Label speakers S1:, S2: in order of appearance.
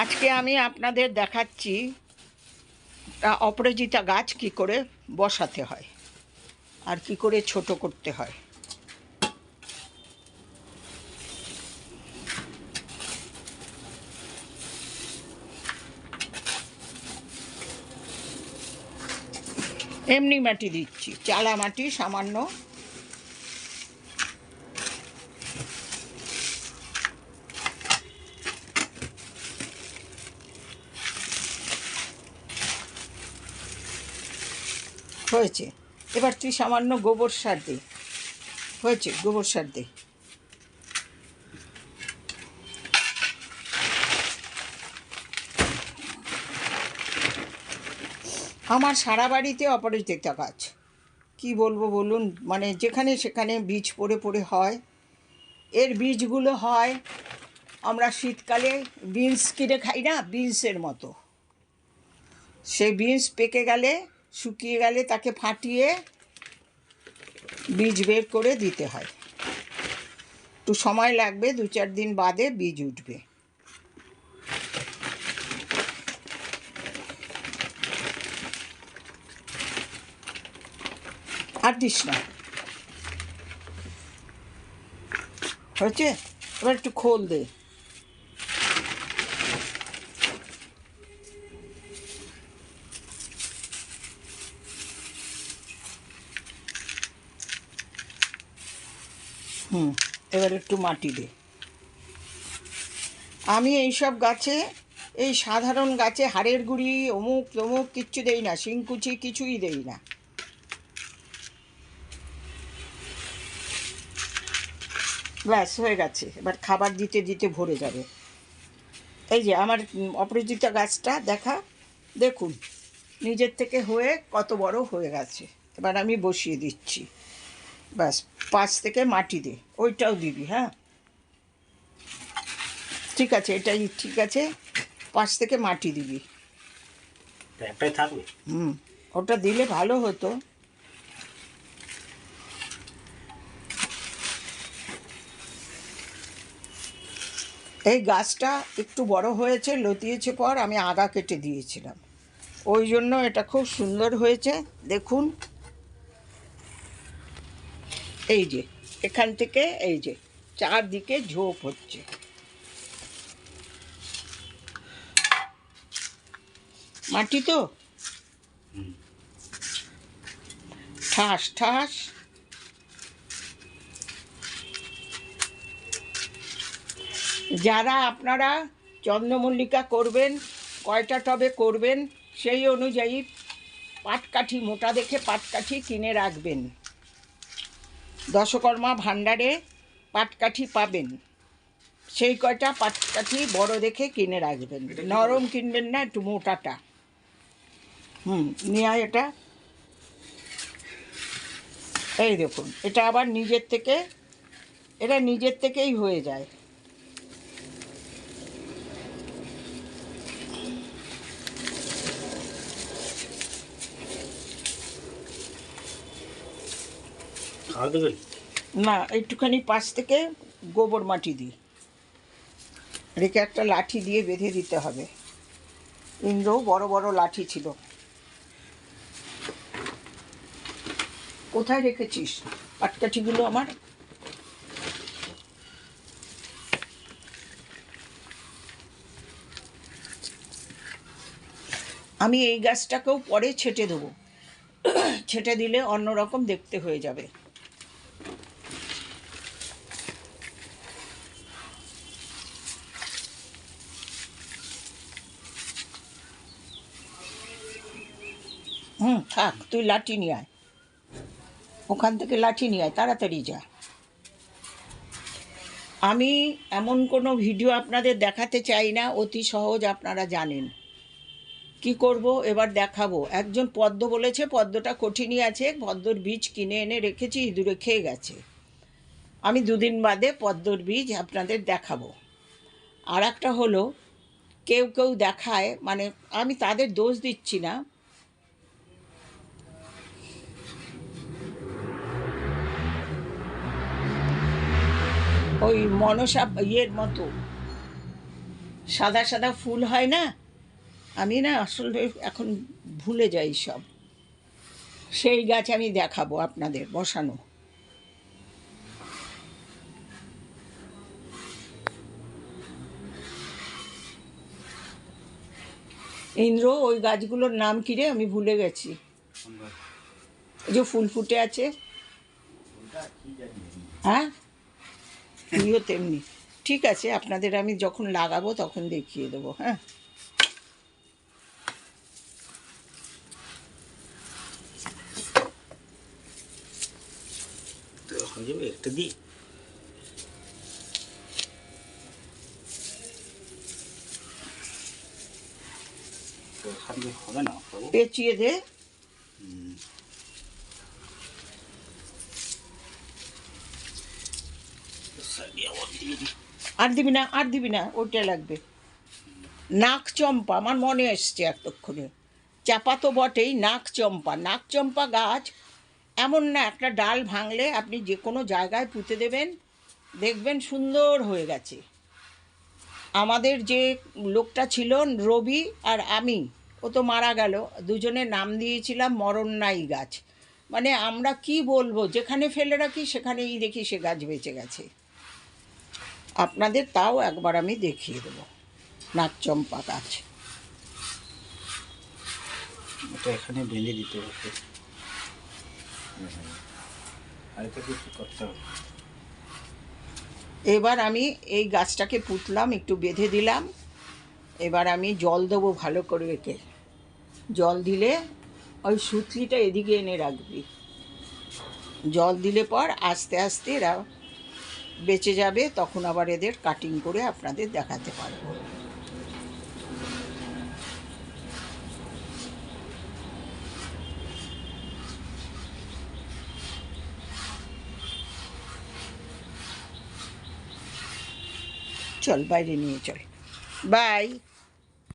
S1: আজকে আমি আপনাদের দেখাচ্ছি অপরাজিতা গাছ কি করে বসাতে হয় আর কি করে ছোট করতে হয়। এমনি মাটি দিচ্ছি, চালা মাটি সামান্য হয়েছে। এবার তুই সামান্য গোবর সার দে। হয়েছে, গোবর সার দে। আমার সারা বাড়িতে অপরাজিতা গাছ। কি বলব বলুন? মানে যেখানে সেখানে বীজ পড়ে পড়ে হয়। এর বীজগুলো হয়, আমরা শীতকালে বিনস কিনে খাই না? বিনসের মতো। সেই বিনস পেকে গেলে শুকিয়ে গেলে তাকে ফাটিয়ে বীজ বের করে দিতে হয়। একটু সময় লাগবে, দু চার দিন বাদে বীজ উঠবে। আর না। হয়েছে? এবার একটু খোল দে। হুম এবার একটু মাটি দে। আমি এইসব গাছে এই সাধারণ গাছে হাড়ের গুঁড়ি অমুক তমুক কিচ্ছু দেই না শিংকুচি কিছুই দেই না। ব্যাস হয়ে গেছে। এবার খাবার দিতে দিতে ভরে যাবে। এই যে আমার উম, অপরাজিতা গাছটা দেখা দেখুন নিজের থেকে হয়ে কত বড় হয়ে গেছে। এবার আমি বসিয়ে দিচ্ছি। ব্যাস পাঁচ থেকে মাটি দে ওইটাও দিবি হ্যাঁ? ঠিক আছে এটাই ঠিক আছে পাঁচ থেকে মাটি দিবি।
S2: একটাই থাকবে?
S1: হুম ওটা দিলে ভালো হতো। এই গাছটা একটু বড় হয়েছে লতিয়েছে পর আমি আগা কেটে দিয়েছিলাম। ওই জন্য এটা খুব সুন্দর হয়েছে দেখুন। এই যে এখান থেকে এই যে চারদিকে ঝোপ হচ্ছে। মাটি তো? ঠাস ঠাস। যারা আপনারা চন্দ্রমল্লিকা করবেন কয়টা টবে করবেন সেই অনুযায়ী পাটকাঠি মোটা দেখে পাটকাঠি কিনে রাখবেন। দশকর্মা ভাণ্ডারে পাটকাঠি পাবেন। সেই কয়টা পাটকাঠি বড় দেখে কিনে রাখবেন। নরম কিনবেন না একটু মোটাটা। হুম নিয়ে এটা। এই দেখুন এটা আবার নিজের থেকে এটা নিজের থেকেই হয়ে যায়। না, একটুখানি পাশ থেকে গোবর মাটি দিই। রেখে একটা লাঠি দিয়ে বেঁধে দিতে হবে। ইন্দ্রও বড় বড় লাঠি ছিল। কোথায় রেখেছিস? পাটকাঠিগুলো আমার? আমি এই গাছটাকেও পরে ছেটে দেবো। ছেটে দিলে অন্যরকম দেখতে হয়ে যাবে। হুম, থাক, তুই লাঠি নিয়ে আয়। ওখান থেকে লাঠি নিয়ে আয়, তাড়াতাড়ি যা। আমি এমন কোনো ভিডিও আপনাদের দেখাতে চাই না, অতি সহজ আপনারা জানেন। কি করব? এবার দেখাবো। একজন পদ্ম বলেছে, পদ্মটা কঠিনই আছে, পদ্মর বীজ কিনে এনে রেখেছি, ইঁদুরে খেয়ে গেছে। আমি দুদিন বাদে পদ্মর বীজ আপনাদের দেখাবো। আর একটা হলো, কেউ কেউ দেখায় মানে আমি তাদের দোষ দিচ্ছি না ওই মনসা ইয়ের মতো। সাদা সাদা ফুল হয় না? আমি না আসলে এখন ভুলে যাই সব। সেই গাছ আমি দেখাবো আপনাদের বসানো। ইন্দ্র ওই গাছগুলোর নাম কিরে আমি ভুলে গেছি। যে ফুল ফুটে আছে। হ্যাঁ? তুইও তেমনি। ঠিক আছে আপনাদের আমি যখন লাগাবো তখন দেখিয়ে দেবো হ্যাঁ?
S2: একটা দিই।
S1: পেঁচিয়ে দে।
S2: হুম। সাইডে আবার দিয়ে দিই
S1: আর দিবি না, আর দিবি না, ওইটা লাগবে। নাক চম্পা, আমার মনে এসছে এতক্ষণে। চাপা তো বটেই, নাক চম্পা। নাক চম্পা গাছ এমন না, একটা ডাল ভাঙলে আপনি যে কোনো জায়গায় পুঁতে দেবেন, দেখবেন সুন্দর হয়ে গেছে। আমাদের যে লোকটা ছিল, রবি আর আমি, ও তো মারা গেল। দুজনে নাম দিয়েছিলাম মরণনাই গাছ। মানে আমরা কি বলব, যেখানে ফেলে রাখি, সেখানেই দেখি সে গাছ বেঁচে গেছে। আপনাদের তাও একবার আমি দেখিয়ে দেবো। নাকচম্পা গাছ
S2: এটা এখানে বেঁধে দিতে হবে।
S1: এবার আমি এই গাছটাকে পুতলাম একটু বেঁধে দিলাম। এবার আমি জল দেবো ভালো করে একে। জল দিলে ওই সুতলিটা এদিকে এনে রাখবি। জল দিলে পর আস্তে আস্তে এরা বেঁচে যাবে, তখন আবার এদের কাটিং করে আপনাদের দেখাতে পারব। চল বাইরে নিয়ে চল। বাই।